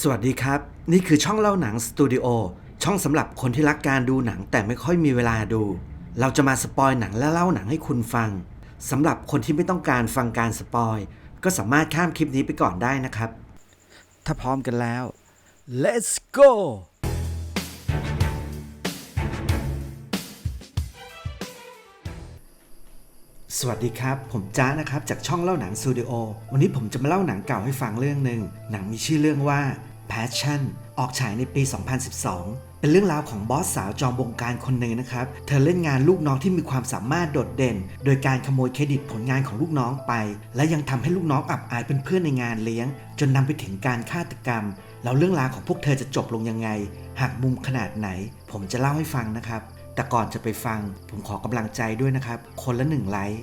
สวัสดีครับ นี่คือช่องเล่าหนังสตูดิโอช่องสำหรับคนที่รักการดูหนังแต่ไม่ค่อยมีเวลาดู เราจะมาสปอยหนังและเล่าหนังให้คุณฟังสำหรับคนที่ไม่ต้องการฟังการสปอยก็สามารถข้ามคลิปนี้ไปก่อนได้นะครับ ถ้าพร้อมกันแล้ว let's go สวัสดีครับ ผมจ้านะครับ จากช่องเล่าหนังสตูดิโอ วันนี้ผมจะมาเล่าหนังเก่าให้ฟังเรื่องหนึ่ง หนังมีชื่อเรื่องว่า Passion ออกฉายในปี 2012 เป็นเรื่องราวของบอสสาวจอมบงการคนหนึ่งนะครับ เธอเล่นงานลูกน้องที่มีความสามารถโดดเด่น โดยการขโมยเครดิตผลงานของลูกน้องไป และยังทำให้ลูกน้องอับอายเป็นเพื่อนในงานเลี้ยง จนนำไปถึงการฆาตกรรม แล้วเรื่องราวของพวกเธอจะจบลงยังไงหักมุมขนาดไหน ผมจะเล่าให้ฟังนะครับ แต่ก่อนจะไปฟัง ผมขอกำลังใจด้วยนะครับ คนละหนึ่งไลค์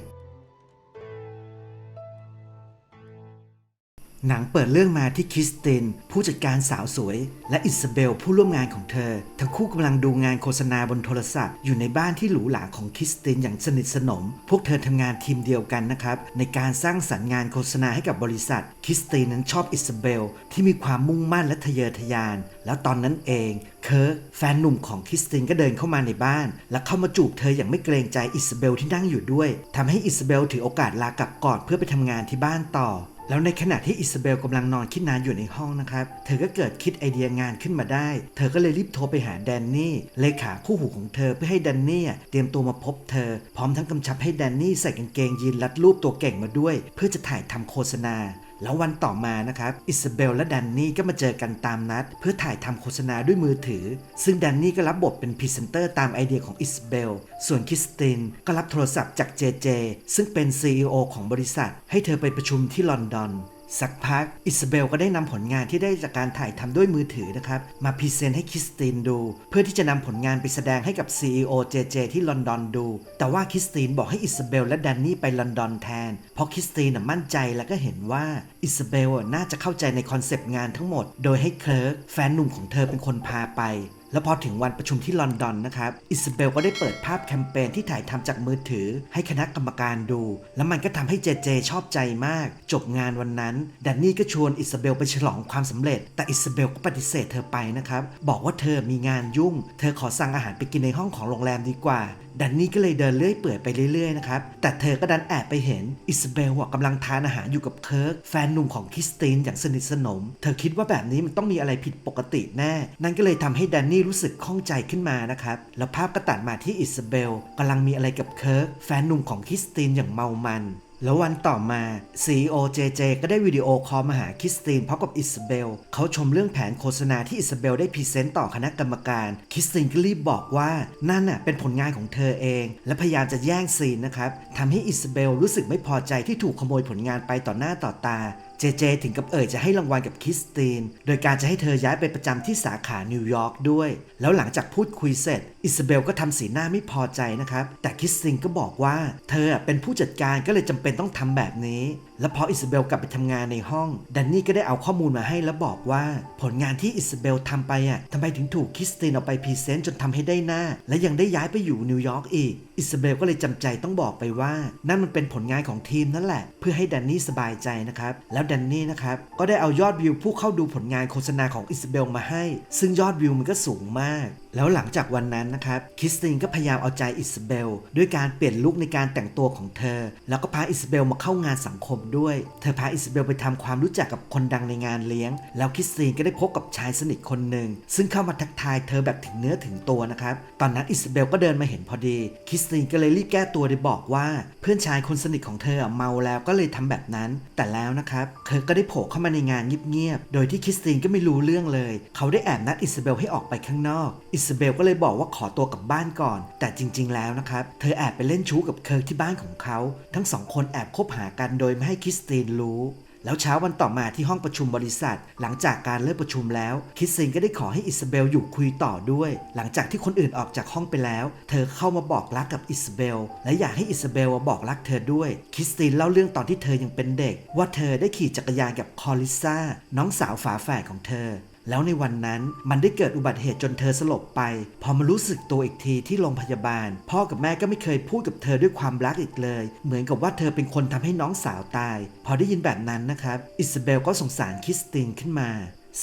หนังเปิดเรื่องมาที่คริสติน ผู้จัดการสาวสวย และอิซาเบลผู้ร่วมงานของเธอ ทั้งคู่กำลังดูงานโฆษณาบนโทรศัพท์ อยู่ในบ้านที่หรูหราของคริสตินอย่างสนิทสนม พวกเธอทำงานทีมเดียวกันนะครับ ในการสร้างสรรค์งานโฆษณาให้กับบริษัท คริสตินนั้นชอบอิซาเบล ที่มีความมุ่งมั่นและทะเยอทะยาน แล้วตอนนั้นเองเคิร์กแฟนหนุ่มของคริสตินก็เดินเข้ามาในบ้าน และเข้ามาจูบเธออย่างไม่เกรงใจอิซาเบลที่นั่งอยู่ด้วยทำให้อิซาเบลถือโอกาสลากลับก่อนเพื่อไปทำงานที่บ้านต่อ แล้วในขณะที่อิซาเบลกำลังนอนคิดนานอยู่ในห้องนะครับ เธอก็เกิดคิดไอเดียงานขึ้นมาได้ เธอก็เลยรีบโทรไปหาแดนนี่เลขาคู่หูของเธอเพื่อให้แดนนี่เตรียมตัวมาพบเธอ พร้อมทั้งกำชับให้แดนนี่ใส่กางเกงยีนรัดรูปตัวเก่งมาด้วย เพื่อจะถ่ายทำโฆษณา แล้ววันต่อมานะครับอิซาเบลและแดนนี่ก็มาเจอกันตามนัด เพื่อถ่ายทำโฆษณาด้วยมือถือ ซึ่งแดนนี่ก็รับบทเป็นพรีเซนเตอร์ตามไอเดียของอิซาเบล ส่วนคริสตินก็รับโทรศัพท์จากเจเจซึ่งเป็น CEO ของบริษัท ให้เธอไปประชุมที่ลอนดอน สักพักอิซาเบลก็ได้นำผลงานที่ได้จากการถ่ายทำด้วยมือถือนะครับ มาพรีเซนต์ให้คริสตินดู เพื่อที่จะนำผลงานไปแสดงให้กับ CEO JJ ที่ลอนดอนดู แต่ว่าคริสตินบอกให้อิซาเบลและแดนนี่ไปลอนดอนแทน เพราะคริสตินมั่นใจและก็เห็นว่าอิซาเบลน่าจะเข้าใจในคอนเซปต์งานทั้งหมด โดยให้เคิร์กแฟนหนุ่มของเธอเป็นคนพาไป แล้วพอถึงวันประชุมที่ลอนดอนนะครับอิซาเบลก็ได้เปิดภาพแคมเปญที่ถ่ายทำจากมือถือ ให้คณะกรรมการดู แล้วมันก็ทำให้เจเจชอบใจมาก จบงานวันนั้นแดนนี่ก็ชวนอิซาเบลไปฉลองความสำเร็จ แต่อิซาเบลก็ปฏิเสธเธอไปนะครับบอกว่าเธอมีงานยุ่ง เธอขอสั่งอาหารไปกินในห้องของโรงแรมดีกว่าดันนี่ก็เลยเดินเลื่อยเปื่อยไปเรื่อยๆนะครับแต่เธอก็ดันแอบไปเห็นอิสเบลว่ากำลังทานอาหารอยู่กับเคิร์กแฟนหนุ่มของคริสตินอย่างสนิทสนม เธอคิดว่าแบบนี้มันต้องมีอะไรผิดปกติแน่ นั่นก็เลยทำให้แดนนี่รู้สึกข้องใจขึ้นมานะครับแล้วภาพก็ตัดมาที่อิสเบลกำลังมีอะไรกับเคิร์กแฟนหนุ่มของคริสตินอย่างเมามัน แล้ววันต่อมา CEO JJ ก็ได้วิดีโอคอลมาหาคริสตินพร้อมกับอิสเบล เขาชมเรื่องแผนโฆษณาที่อิสเบลได้พรีเซนต์ต่อคณะกรรมการ คริสตินก็รีบบอกว่านั่นน่ะเป็นผลงานของเธอเอง และพยายามจะแย่งซีนนะครับทำให้อิสเบลรู้สึกไม่พอใจที่ถูกขโมยผลงานไปต่อหน้าต่อตา เจเจถึงกับเอ่ยจะให้รางวัลกับคริสติน โดยการจะให้เธอย้ายไปประจำที่สาขานิวยอร์กด้วย แล้วหลังจากพูดคุยเสร็จ อิซาเบลก็ทำสีหน้าไม่พอใจนะครับ แต่คริสตินก็บอกว่า เธอเป็นผู้จัดการก็เลยจำเป็นต้องทำแบบนี้ แล้วพออิซาเบลกลับไปทำงานในห้องแดนนี่ก็ได้เอาข้อมูลมาให้แล้วบอกว่า ผลงานที่อิซาเบลทำไปอะทำไมถึงถูกคริสตินเอาไปพรีเซนต์จนทำให้ได้หน้า และยังได้ย้ายไปอยู่นิวยอร์กอีก อิซาเบลก็เลยจำใจต้องบอกไปว่า นั่นมันเป็นผลงานของทีมนั่นแหละ เพื่อให้แดนนี่สบายใจนะครับ แล้วแดนนี่นะครับก็ได้เอายอดวิวผู้เข้าดูผลงานโฆษณาของอิซาเบลมาให้ ซึ่งยอดวิวมันก็สูงมากแล้วหลังจากวันนั้นนะครับคริสตินก็พยายามเอาใจอิซาเบล ด้วยการเปลี่ยนลุคในการแต่งตัวของเธอ แล้วก็พาอิซาเบลมาเข้างานสังคมด้วย เธอพาอิซาเบลไปทำความรู้จักกับคนดังในงานเลี้ยง แล้วคริสตินก็ได้พบกับชายสนิทคนหนึ่งซึ่งเข้ามาทักทายเธอแบบถึงเนื้อถึงตัวนะครับตอนนั้นอิซาเบลก็เดินมาเห็นพอดีคริสตินก็เลยรีบแก้ตัวโดยบอกว่า เพื่อนชายคนสนิทของเธอเมาแล้วก็เลยทำแบบนั้น แต่แล้วนะครับเธอก็ได้โผล่เข้ามาในงานเงียบๆโดยที่คริสตินก็ไม่รู้เรื่องเลย เขาได้แอบนัดอิซาเบลให้ออกไปข้างนอกอิซาเบลก็เลยบอกว่าขอตัวกลับบ้านก่อน แต่จริง ๆ แล้วนะครับ เธอแอบไปเล่นชู้กับเคิร์กที่บ้านของเขา ทั้งสองคนแอบคบหากันโดยไม่ให้คริสตินรู้แล้วเช้าวันต่อมาที่ห้องประชุมบริษัท หลังจากการเลิกประชุมแล้ว คิสตินก็ได้ขอให้อิซาเบลอยู่คุยต่อด้วย หลังจากที่คนอื่นออกจากห้องไปแล้ว เธอเข้ามาบอกรักกับอิซาเบล และอยากให้อิซาเบลบอกรักเธอด้วย คิสตินเล่าเรื่องตอนที่เธอยังเป็นเด็ก ว่าเธอได้ขี่จักรยานกับคอลิซ่าน้องสาวฝาแฝดของเธอ แล้วในวันนั้นมันได้เกิดอุบัติเหตุจนเธอสลบไป พอมารู้สึกตัวอีกทีที่โรงพยาบาล พ่อกับแม่ก็ไม่เคยพูดกับเธอด้วยความรักอีกเลย เหมือนกับว่าเธอเป็นคนทำให้น้องสาวตาย พอได้ยินแบบนั้นนะครับ อิซาเบลก็สงสารคริสตินขึ้นมา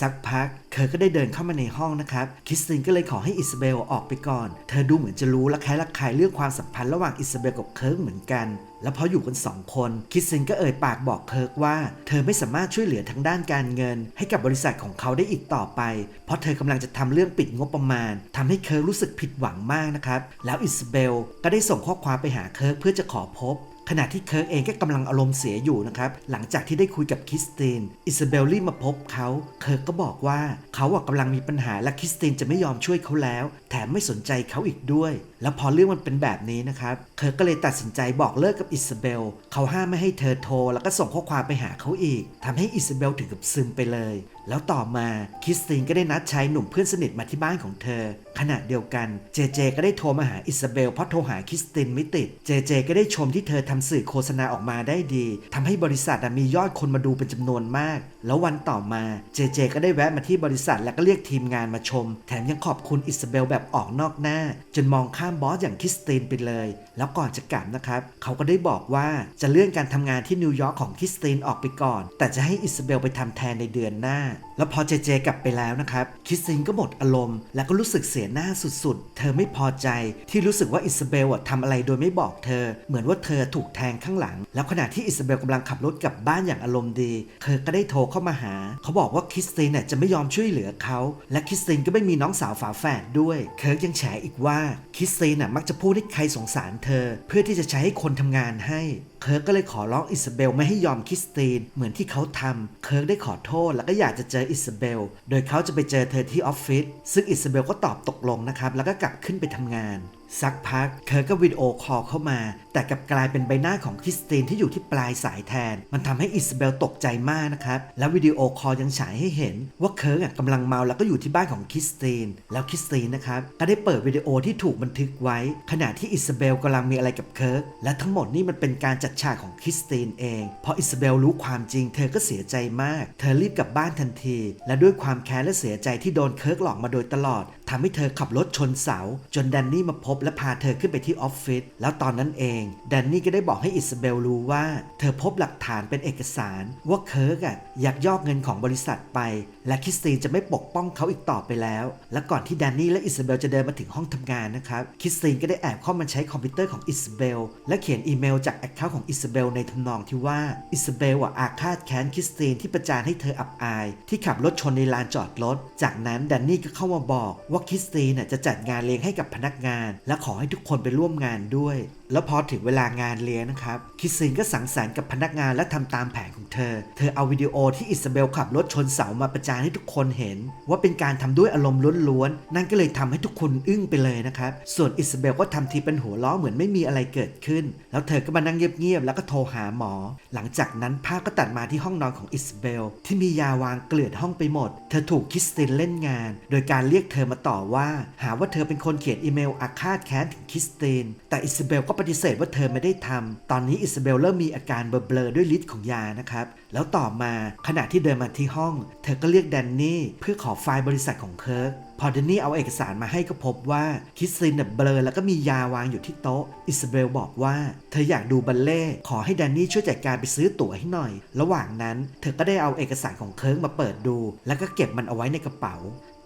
สักพักเธอก็ได้เดินเข้ามาในห้องนะครับ คริสตินก็เลยขอให้อิซาเบลออกไปก่อน เธอดูเหมือนจะรู้และแค้ละคายเรื่องความสัมพันธ์ระหว่างอิซาเบลกับเคิร์กเหมือนกัน แล้วพออยู่กันสองคน คริสตินก็เอ่ยปากบอกเคิร์กว่า เธอไม่สามารถช่วยเหลือทางด้านการเงิน ให้กับบริษัทของเขาได้อีกต่อไป เพราะเธอกำลังจะทำเรื่องปิดงบประมาณทำให้เคิร์กรู้สึกผิดหวังมากนะครับ แล้วอิซาเบลก็ได้ส่งข้อความไปหาเคิร์กเพื่อจะขอพบ ขณะที่เคิร์กเองก็กำลังอารมณ์เสียอยู่นะครับหลังจากที่ได้คุยกับคริสตินอิซาเบลรีบมาพบเขาเคิร์กก็บอกว่าเขาอะกำลังมีปัญหาและคริสตินจะไม่ยอมช่วยเขาแล้ว แถมไม่สนใจเขาอีกด้วย แล้วพอเรื่องมันเป็นแบบนี้นะครับเคิร์กก็เลยตัดสินใจบอกเลิกกับอิซาเบลเขาห้ามไม่ให้เธอโทร แล้วก็ส่งข้อความไปหาเขาอีกทำให้อิซาเบลถึงกับซึมไปเลย แล้วต่อมาคิสตินก็ได้นัดชายหนุ่มเพื่อนสนิทมาที่บ้านของเธอ ขณะเดียวกันเจเจก็ได้โทรมาหาอิซาเบลเพราะโทรหาคิสตินไม่ติดเจเจก็ได้ชมที่เธอทำสื่อโฆษณาออกมาได้ดีทำให้บริษัทมียอดคนมาดูเป็นจำนวนมาก แล้ววันต่อมาเจเจก็ได้แวะมาที่บริษัทแล้วก็เรียกทีมงานมาชม แถมยังขอบคุณอิซาเบลแบบออกนอกหน้า จนมองข้ามบอสอย่างคิสตินไปเลย แล้วก่อนจะกลับนะครับเขาก็ได้บอกว่าจะเลื่อนการทำงานที่นิวยอร์กของคิสตินออกไปก่อน แต่จะให้อิซาเบลไปทำแทนในเดือนหน้าแล้วพอเจเจกลับไปแล้วนะครับ คิสตินก็หมดอารมณ์ และก็รู้สึกเสียหน้าสุดๆ เธอไม่พอใจที่รู้สึกว่าอิซาเบลทำอะไรโดยไม่บอกเธอ เหมือนว่าเธอถูกแทงข้างหลัง แล้วขณะที่อิซาเบลกำลังขับรถกลับบ้านอย่างอารมณ์ดี เธอก็ได้โทรเข้ามาหา เขาบอกว่าคิสตินเนี่ยจะไม่ยอมช่วยเหลือเขา และคิสตินก็ไม่มีน้องสาวฝาแฝดด้วย เคิร์กยังแฉอีกว่าคิสตินน่ะมักจะพูดให้ใครสงสารเธอ เพื่อที่จะใช้ให้คนทำงานให้ เคิร์กก็เลยขอร้องอิซาเบลไม่ให้ยอมคิสตีน เหมือนที่เขาทำเคิร์กได้ขอโทษแล้วก็อยากจะเจออิซาเบล โดยเขาจะไปเจอเธอที่ออฟฟิศซึ่งอิซาเบลก็ตอบตกลงนะครับ แล้วก็กลับขึ้นไปทำงาน สักพักเคิร์กก็วิดีโอคอลเข้ามาแต่กลับกลายเป็นใบหน้าของคริสตินที่อยู่ที่ปลายสายแทน มันทำให้อิซาเบลตกใจมากนะครับ แล้ววิดีโอคอลยังฉายให้เห็น ว่าเคิร์กกำลังเมาแล้วก็อยู่ที่บ้านของคริสตินแล้วคริสตินนะครับก็ได้เปิดวิดีโอที่ถูกบันทึกไว้ ขณะที่อิซาเบลกำลังมีอะไรกับเคิร์กและทั้งหมดนี่มันเป็นการจัดฉากของคริสตินเองเพออิซาเบลรู้ความจริง เธอก็เสียใจมาก เธอรีบกลับบ้านทันที และด้วยความแค้นและเสียใจที่โดนเคิร์กหลอกมาโดยตลอดทำให้เธอขับรถชนเสา จนแดนนี่มาพบและพาเธอขึ้นไปที่ออฟฟิศแล้วตอนนั้นเองแดนนี่ก็ได้บอกให้อิซาเบลรู้ว่า เธอพบหลักฐานเป็นเอกสาร ว่าเคิร์กอะยักยอกเงินของบริษัทไป และคริสตินจะไม่ปกป้องเขาอีกต่อไปแล้ว และก่อนที่แดนนี่และอิซาเบลจะเดินมาถึงห้องทำงานนะครับคริสตินก็ได้แอบเข้ามาใช้คอมพิวเตอร์ของอิซาเบลและเขียนอีเมลจากแอคเคาท์ของอิซาเบลในทำนองที่ว่าอิซาเบลอะอาฆาตแค้นคริสตินที่ประจานให้เธออับอาย ที่ขับรถชนในลานจอดรถ จากนั้นแดนนี่ก็เข้ามาบอกว่าคริสตินจะจัดงานเลี้ยงให้กับพนักงาน และขอให้ทุกคนไปร่วมงานด้วย แล้วพอถึงเวลางานเลี้ยงนะครับ คิสตินก็สังสรรค์กับพนักงานและทำตามแผนของเธอ เธอเอาวิดีโอที่อิซาเบลขับรถชนเสามาประจานให้ทุกคนเห็น ว่าเป็นการทำด้วยอารมณ์ล้วนๆ นั่นก็เลยทำให้ทุกคนอึ้งไปเลยนะครับ ส่วนอิซาเบลก็ทำทีเป็นหัวล้อเหมือนไม่มีอะไรเกิดขึ้น แล้วเธอก็มานั่งเงียบๆ แล้วก็โทรหาหมอ หลังจากนั้นภาพก็ตัดมาที่ห้องนอนของอิซาเบล ที่มียาวางเกลื่อนห้องไปหมด เธอถูกคิสตินเล่นงาน โดยการเรียกเธอมาต่อว่า หาว่าเธอเป็นคนเขียนอีเมลอาฆาตแค้นถึงคิสตินแต่อิซาเบลก็ปฏิเสธว่าเธอไม่ได้ทำตอนนี้อิซาเบลเริ่มมีอาการเบลอๆด้วยฤทธิ์ของยานะครับ แล้วต่อมาขณะที่เดินมาที่ห้อง เธอก็เรียกแดนนี่เพื่อขอไฟล์บริษัทของเคิร์กพอแดนนี่เอาเอกสารมาให้ก็พบว่าคิสตินเบลอแล้วก็มียาวางอยู่ที่โต๊ะ อิซาเบลบอกว่า เธออยากดูบัลเล่ขอให้แดนนี่ช่วยจัดการไปซื้อตั๋วให้หน่อย ระหว่างนั้น เธอก็ได้เอาเอกสารของเคิร์กมาเปิดดู แล้วก็เก็บมันเอาไว้ในกระเป๋า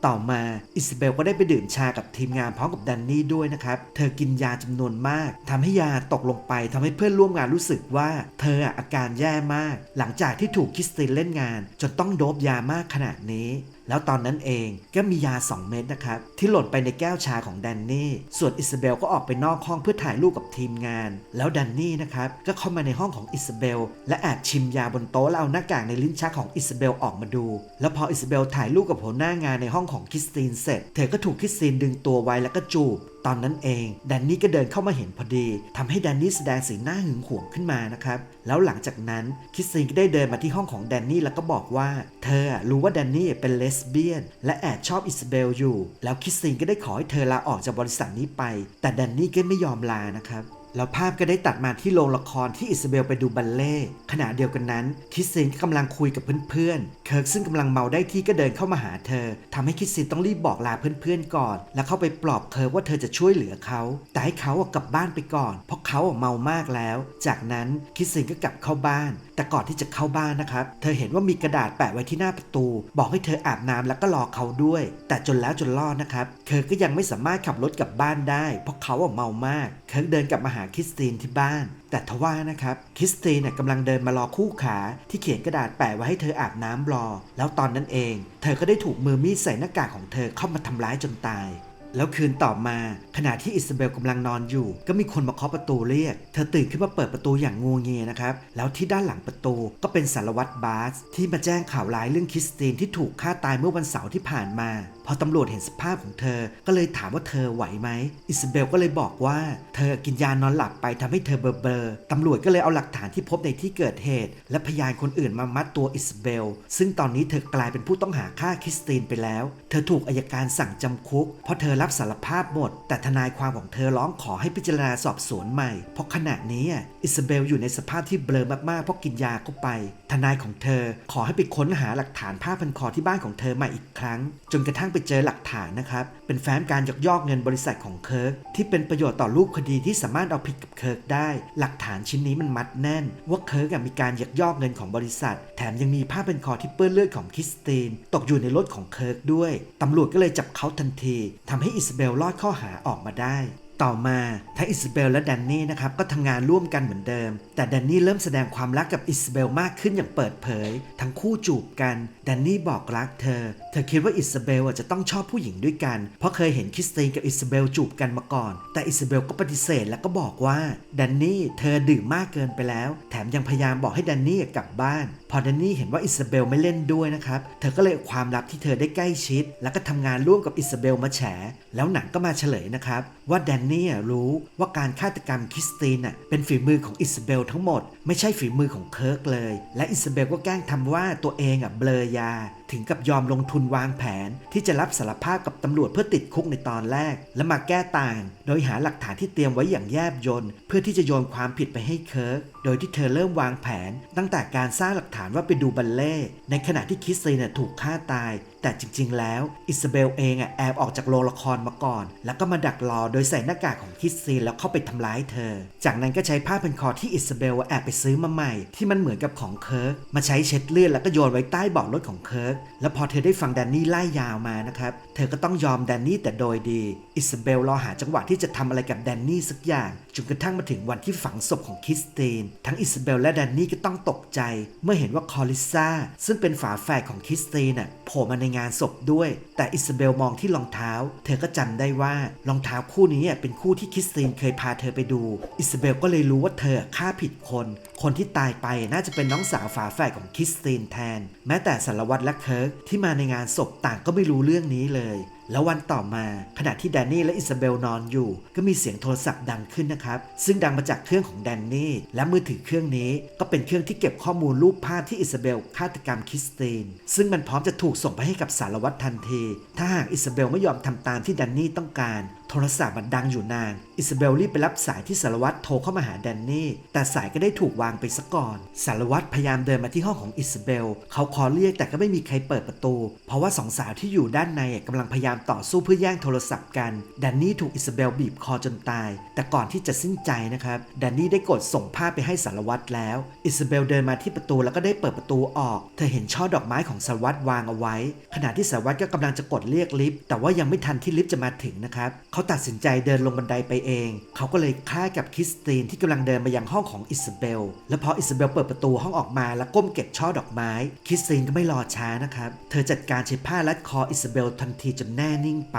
ต่อมาอิซาเบลก็ได้ไปดื่มชากับทีมงานพร้อมกับแดนนี่ด้วยนะครับ เธอกินยาจำนวนมากทำให้ยาตกลงไปทำให้เพื่อนร่วมงานรู้สึกว่า เธออาการแย่มาก หลังจากที่ถูกคิสตินเล่นงาน จนต้องโดบยามากขนาดนี้แล้วตอนนั้นเองก็มียา 2 เม็ดนะครับ ที่หล่นไปในแก้วชาของแดนนี่ ส่วนอิซาเบลก็ออกไปนอกห้องเพื่อถ่ายรูปกับทีมงาน แล้วแดนนี่นะครับ ก็เข้ามาในห้องของอิซาเบล และแอบชิมยาบนโต๊ะแล้วเอาหน้ากากในลิ้นชักของอิซาเบลออกมาดู แล้วพออิซาเบลถ่ายรูปกับหัวหน้างานในห้องของคริสตินเสร็จ เธอก็ถูกคริสตินดึงตัวไว้แล้วก็จูบ ตอนนั้นเองแดนนี่ก็เดินเข้ามาเห็นพอดีทำให้แดนนี่แสดงสีหน้าหึงหวงขึ้นมานะครับ แล้วหลังจากนั้นคิสซินก็ได้เดินมาที่ห้องของแดนนี่แล้วก็บอกว่า เธอรู้ว่าแดนนี่เป็นเลสเบี้ยน และแอบชอบอิสเบลอยู่ แล้วคิสซินก็ได้ขอให้เธอลาออกจากบริษัทนี้ไป แต่แดนนี่ก็ไม่ยอมลานะครับ แล้วภาพก็ได้ตัดมาที่โรงละครที่อิซาเบลไปดูบัลเล่ขณะเดียวกันนั้นคิสตินก็กำลังคุยกับเพื่อนๆ เคิร์กซึ่งกำลังเมาได้ที่ก็เดินเข้ามาหาเธอทำให้คิสตินต้องรีบบอกลาเพื่อนๆก่อน แล้วเข้าไปปลอบเคิร์กว่าเธอจะช่วยเหลือเขา แต่ให้เขากลับบ้านไปก่อน เพราะเขาเมามากแล้ว จากนั้นคิสตินก็กลับเข้าบ้าน แต่ก่อนที่จะเข้าบ้านนะครับ เธอเห็นว่ามีกระดาษแปะไว้ที่หน้าประตู บอกให้เธออาบน้ำแล้วก็รอเขาด้วย แต่จนแล้วจนรอดนะครับเคิร์กก็ยังไม่สามารถขับรถกลับบ้านได้ เพราะเขาเมามาก เคิร์กเดินกลับมาหาคริสตินที่บ้าน แต่ทว่านะครับคริสตินกำลังเดินมารอคู่ขาที่เขียนกระดาษแปะไว้ให้เธออาบน้ำรอ แล้วตอนนั้นเอง เธอก็ได้ถูกมือมีดใส่หน้ากากของเธอเข้ามาทำร้ายจนตาย แล้วคืนต่อมาขณะที่อิซาเบลกำลังนอนอยู่ ก็มีคนมาเคาะประตูเรียก เธอตื่นขึ้นมาเปิดประตูอย่างงูเงียนะครับ แล้วที่ด้านหลังประตูก็เป็นสารวัตรบาสที่มาแจ้งข่าวร้ายเรื่องคริสตินที่ถูกฆ่าตายเมื่อวันเสาร์ที่ผ่านมาพอตำรวจเห็นสภาพของเธอก็เลยถามว่าเธอไหวไหม อิซาเบลก็เลยบอกว่า เธอกินยานอนหลับไปทำให้เธอเบลอเบลอๆตำรวจก็เลยเอาหลักฐานที่พบในที่เกิดเหตุ และพยานคนอื่นมามัดตัวอิซาเบล ซึ่งตอนนี้เธอกลายเป็นผู้ต้องหาฆ่าคริสตินไปแล้ว เธอถูกอายการสั่งจำคุก เพราะเธอรับสารภาพหมด แต่ทนายความของเธอร้องขอให้พิจารณาสอบสวนใหม่ เพราะขณะนี้อะอิซาเบลอยู่ในสภาพที่เบลอมากๆเพราะกินยาเข้าไป ทนายของเธอขอให้ไปค้นหาหลักฐานผ้าพันคอที่บ้านของเธอใหมาอีกครั้ง จนกระทั่งไปเจอหลักฐานนะครับ เป็นแฟ้มการยักยอกเงินบริษัทของเคิร์กที่เป็นประโยชน์ต่อรูปคดีที่สามารถเอาผิดกับเคิร์กได้ หลักฐานชิ้นนี้มันมัดแน่น ว่าเคิร์กมีการยักยอกเงินของบริษัท แถมยังมีผ้าพันคอที่เปื้อนเลือดของคริสตินตกอยู่ในรถของเคิร์กด้วยตำรวจก็เลยจับเขาทันทีทำให้อิซาเบลรอดข้อหาออกมาได้ ต่อมาทั้งอิซาเบลและแดนนี่นะครับก็ทำงานร่วมกันเหมือนเดิม แต่แดนนี่เริ่มแสดงความรักกับอิซาเบลมากขึ้นอย่างเปิดเผย ทั้งคู่จูบกันแดนนี่บอกรักเธอ เธอคิดว่าอิซาเบลอะจะต้องชอบผู้หญิงด้วยกัน เพราะเคยเห็นคริสตินกับอิซาเบลจูบกันมาก่อน แต่อิซาเบลก็ปฏิเสธแล้วก็บอกว่าแดนนี่เธอดื่มมากเกินไปแล้ว แถมยังพยายามบอกให้แดนนี่กลับบ้าน พอแดนนี่เห็นว่าอิซาเบลไม่เล่นด้วยนะครับ เธอก็เลยเอาความลับที่เธอได้ใกล้ชิด แล้วก็ทำงานร่วมกับอิซาเบลมาแฉ แล้วหนังก็มาเฉลยนะครับ ว่าแดนนี่รู้ว่าการฆาตกรรมคริสตินเป็นฝีมือของอิซาเบลทั้งหมด ไม่ใช่ฝีมือของเคิร์กเลย และอิซาเบลก็แกล้งทำว่าตัวเองอะเบลอยา ถึงกับยอมลงทุนวางแผน ที่จะรับสารภาพกับตำรวจเพื่อติดคุกในตอนแรก และมาแก้ต่าง โดยหาหลักฐานที่เตรียมไว้อย่างแยบยลเพื่อที่จะโยนความผิดไปให้เคิร์กโดยที่เธอเริ่มวางแผน ตั้งแต่การสร้างหลักฐานว่าไปดูบัลเล่ในขณะที่คิสตินน่ะถูกฆ่าตาย แต่จริงๆ แล้วอิซาเบลเองอะแอบออกจากโรงละครมาก่อน แล้วก็มาดักรอโดยใส่หน้ากากของคิสตินแล้วเข้าไปทำร้ายเธอ จากนั้นก็ใช้ผ้าพันคอที่อิซาเบลแอบไปซื้อมาใหม่ ที่มันเหมือนกับของเคิร์กมาใช้เช็ดเลือดแล้วก็โยนไว้ใต้เบาะรถของเคิร์กแล้วพอเธอได้ฟังแดนนี่ไล่ยาวมานะครับเธอก็ต้องยอมแดนนี่แต่โดยดีอิซาเบลรอหาจังหวะที่จะทำอะไรกับแดนนี่สักอย่างจนกระทั่งมาถึงวันที่ฝังศพของคิสตินทั้งอิซาเบลและแดนนี่ก็ต้องตกใจ เมื่อเห็นว่าคอริซาซึ่งเป็นฝาแฝดของคิสตินน่ะโผล่มาในงานศพด้วย แต่อิซาเบลมองที่รองเท้า เธอก็จำได้ว่ารองเท้าคู่นี้เป็นคู่ที่คริสตินเคยพาเธอไปดู อิซาเบลก็เลยรู้ว่าเธอฆ่าผิดคน คนที่ตายไปน่าจะเป็นน้องสาวฝาแฝดของคริสตินแทน แม้แต่สารวัตรและเคิร์กที่มาในงานศพต่างก็ไม่รู้เรื่องนี้เลยแล้ววันต่อมาขณะที่แดนนี่และอิซาเบลนอนอยู่ ก็มีเสียงโทรศัพท์ดังขึ้นนะครับ ซึ่งดังมาจากเครื่องของแดนนี่และมือถือเครื่องนี้ก็เป็นเครื่องที่เก็บข้อมูลรูปภาพที่อิซาเบลฆาตกรรมคริสตินซึ่งมันพร้อมจะถูกส่งไปให้กับสารวัตรทันที ถ้าหากอิซาเบลไม่ยอมทำตามที่แดนนี่ต้องการ โทรศัพท์มันดังอยู่นาน อิซาเบลรีบไปรับสายที่สารวัตรโทรเข้ามาหาแดนนี่ แต่สายก็ได้ถูกวางไปซะก่อน สารวัตรพยายามเดินมาที่ห้องของอิซาเบล เขาขอเรียกแต่ก็ไม่มีใครเปิดประตู เพราะว่าสองสาวที่อยู่ด้านในกำลังพยายามต่อสู้เพื่อแย่งโทรศัพท์กัน แดนนี่ถูกอิซาเบลบีบคอจนตาย แต่ก่อนที่จะสิ้นใจนะครับ แดนนี่ได้กดส่งภาพไปให้สารวัตรแล้ว อิซาเบลเดินมาที่ประตูแล้วก็ได้เปิดประตูออก เธอเห็นช่อดอกไม้ของสารวัตรวางเอาไว้ ขณะที่สารวัตรก็กำลังจะกดเรียกลิฟต์ แต่ว่ายังไม่ทันที่ลิฟต์จะมาถึงนะครับเขาาตัดสินใจเดินลงบันไดไปเอง เขาก็เลยคล้ายกับคริสตินที่กำลังเดินมายังห้องของอิซาเบล และพออิซาเบลเปิดประตูห้องออกมาแล้วก้มเก็บช่อดอกไม้ คริสตินก็ไม่รอช้านะครับ เธอจัดการใช้ผ้ารัดคออิซาเบลทันทีจนแน่นิ่งไป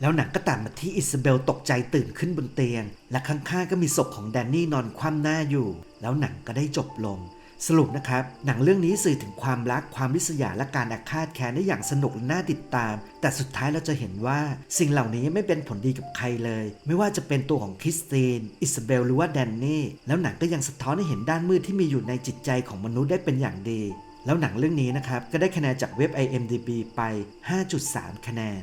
แล้วหนังก็ตัดมาที่อิซาเบลตกใจตื่นขึ้นบนเตียง และข้างๆก็มีศพของแดนนี่นอนคว่ำหน้าอยู่ แล้วหนังก็ได้จบลง สรุปนะครับ หนังเรื่องนี้สื่อถึงความรักความริษยาและการอาฆาตแค้นได้อย่างสนุกและน่าติดตาม แต่สุดท้ายเราจะเห็นว่าสิ่งเหล่านี้ไม่เป็นผลดีกับใครเลย ไม่ว่าจะเป็นตัวของคริสตินอิซาเบลหรือว่าแดนนี่แล้วหนังก็ยังสะท้อนให้เห็นด้านมืดที่มีอยู่ในจิตใจของมนุษย์ได้เป็นอย่างดี แล้วหนังเรื่องนี้นะครับก็ได้คะแนนจากเว็บ IMDB ไป 5.3 คะแนน